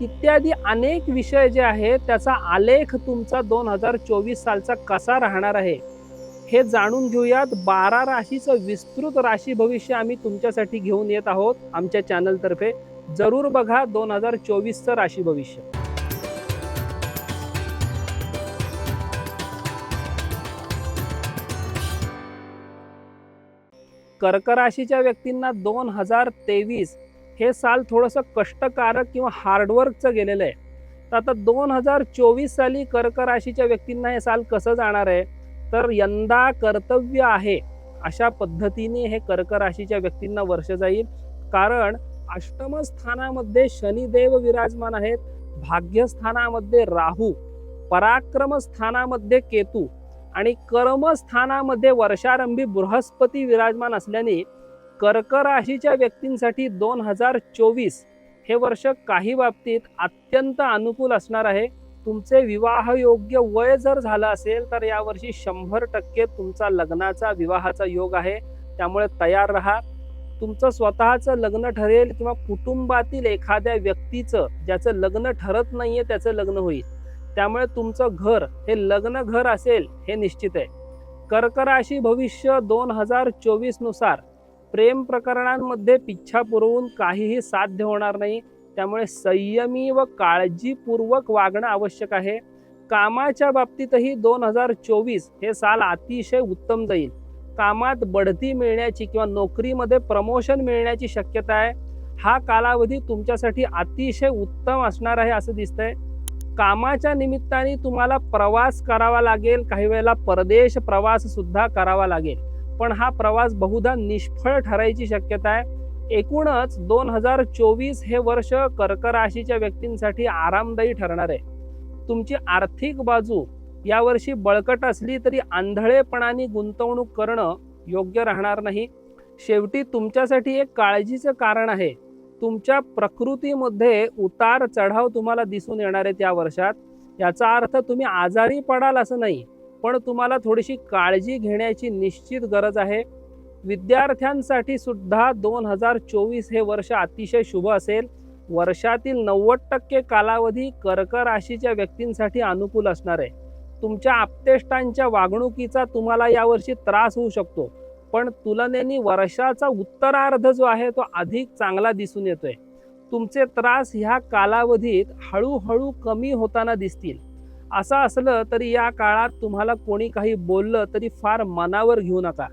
इत्यादी अनेक विषय जे आहेत त्याचा आलेख तुमचा दोन हजार चोवीस सालचा कसा राहणार आहे हे जाणून घेऊयात. बारा राशीचं विस्तृत राशी भविष्य आम्ही तुमच्यासाठी घेऊन येत आहोत आमच्या चॅनलतर्फे. जरूर बघा दोन हजार चोवीसचं राशी भविष्य. कर्क राशीच्या व्यक्तींना दोन हजार तेवीस हे साल थोडंसं कष्टकारक किंवा हार्डवर्कचं गेलेलं आहे. तर आता दोन हजार चोवीस साली कर्क राशीच्या व्यक्तींना हे साल कसं जाणार आहे? तर यंदा कर्तव्य आहे अशा पद्धतीने हे कर्क राशीच्या व्यक्तींना वर्ष जाईल. कारण अष्टम स्थानामध्ये शनिदेव विराजमान आहेत. भाग्यस्थानामध्ये राहू पराक्रम स्थानामध्ये केतू आणि कर्मस्थानामध्ये वर्षारंभी बृहस्पती विराजमान असल्याने कर्क राशीच्या व्यक्तींसाठी दोन हजार चोवीस हे वर्ष काही बाबतीत अत्यंत अनुकूल असणार आहे. तुमचे विवाहयोग्य वय जर झालं असेल तर यावर्षी शंभर टक्के तुमचा लग्नाचा विवाहाचा योग आहे. त्यामुळे तयार राहा. तुमचं स्वतःचं लग्न ठरेल किंवा कुटुंबातील एखाद्या व्यक्तीचं ज्याचं लग्न ठरत नाहीये त्याचं लग्न होईल. त्यामुळे तुमचं घर हे लग्न घर असेल हे निश्चित आहे. कर्क राशी भविष्य दोन हजार चोवीसनुसार प्रेम प्रकरणांमध्ये पिच्छा पुरवून काहीही साध्य होणार नाही. त्यामुळे संयमी व काळजीपूर्वक वागणं आवश्यक आहे. कामाच्या बाबतीतही दोन हजार चोवीस हे साल अतिशय उत्तम जाईल. कामात बढती मिळण्याची किंवा नोकरीमध्ये प्रमोशन मिळण्याची शक्यता आहे. हा कालावधी तुमच्यासाठी अतिशय उत्तम असणार आहे असं दिसतंय. कामाच्या निमित्ताने तुम्हाला प्रवास करावा लागेल. काही वेळेला परदेश प्रवास सुद्धा करावा लागेल. पण हा प्रवास बहुधा निष्फळ ठरायची शक्यता आहे. एकूणच दोन हजार चोवीस हे वर्ष कर्क राशीच्या व्यक्तींसाठी आरामदायी ठरणार आहे. तुमची आर्थिक बाजू यावर्षी बळकट असली तरी आंधळेपणाने गुंतवणूक करणं योग्य राहणार नाही. शेवटी तुमच्यासाठी एक काळजीचं कारण आहे. तुमच्या प्रकृतीमध्ये उतार चढाव तुम्हाला दिसून येणार आहेत या वर्षात. याचा अर्थ तुम्ही आजारी पडाल असं नाही. पण तुम्हाला थोडीशी काळजी घेण्याची निश्चित गरज आहे. विद्यार्थ्यांसाठी सुद्धा दोन हजार चोवीस हे वर्ष अतिशय शुभ असेल. वर्षातील नव्वद टक्के कालावधी कर्क राशीच्या व्यक्तींसाठी अनुकूल असणार आहे. तुमच्या आपतेष्टांच्या वागणुकीचा तुम्हाला यावर्षी त्रास होऊ शकतो. पण तुलनेने वर्षाचा उत्तरार्ध जो आहे तो अधिक चांगला दिसून येतोय. तुमचे त्रास ह्या कालावधीत हळूहळू कमी होताना दिसतील. असं असलं तरी या काळात तुम्हाला कोणी काही बोललं तरी फार मनावर घेऊ नका.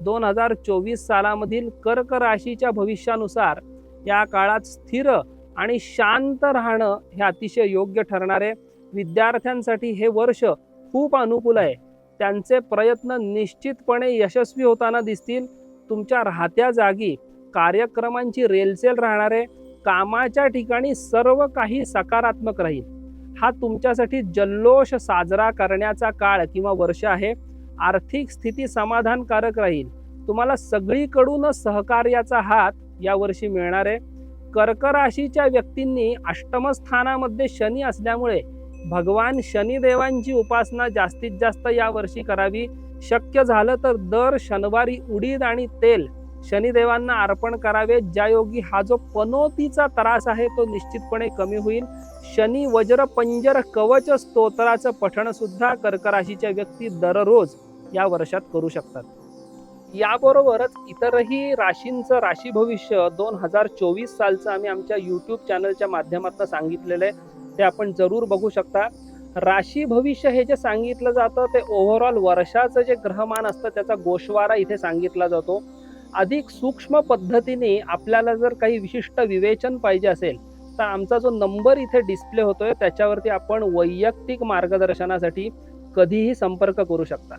दोन हजार चोवीस सालामधील कर्क राशीच्या भविष्यानुसार या काळात स्थिर आणि शांत राहणं हे अतिशय योग्य ठरणारे विद्यार्थ्यांसाठी हे वर्ष खूप अनुकूल आहे. त्यांचे प्रयत्न निश्चितपणे यशस्वी होताना दिसतील. तुमच्या राहत्या जागी कार्यक्रमांची रेलचेल राहणारे कामाच्या ठिकाणी सर्व काही सकारात्मक राहील. हा तुमच्यासाठी जल्लोष साजरा करण्याचा काळ किंवा वर्ष आहे. आर्थिक स्थिती समाधानकारक राहील. तुम्हाला सगळीकडून सहकार्याचा हात यावर्षी मिळणार आहे. कर्क राशीच्या व्यक्तींनी अष्टमस्थानामध्ये शनी असल्यामुळे भगवान शनिदेवांची उपासना जास्तीत जास्त यावर्षी करावी. शक्य झालं तर दर शनिवारी उडीद आणि तेल शनिदेवांना अर्पण करावे. ज्यायोगी हा जो पनोतीचा त्रास आहे तो निश्चितपणे कमी होईल. शनी वज्र पंजर कवच स्तोत्राचं पठण सुद्धा कर्क राशीच्या व्यक्ती दररोज या वर्षात करू शकतात. याबरोबरच इतरही राशींचं राशी भविष्य दोन हजार चोवीस सालचं आम्ही आमच्या यूट्यूब चॅनलच्या माध्यमातून सांगितलेलं आहे. ते आपण जरूर बघू शकता. राशी भविष्य हे जे सांगितलं जातं ते ओव्हरऑल वर्षाचं जे ग्रहमान असतं त्याचा गोषवारा इथे सांगितला जातो. अधिक सूक्ष्म पद्धतीने आपल्याला जर काही विशिष्ट विवेचन पाहिजे असेल तर आमचा जो नंबर इथे डिस्प्ले होतोय त्याच्यावरती आपण वैयक्तिक मार्गदर्शनासाठी कधीही संपर्क करू शकता.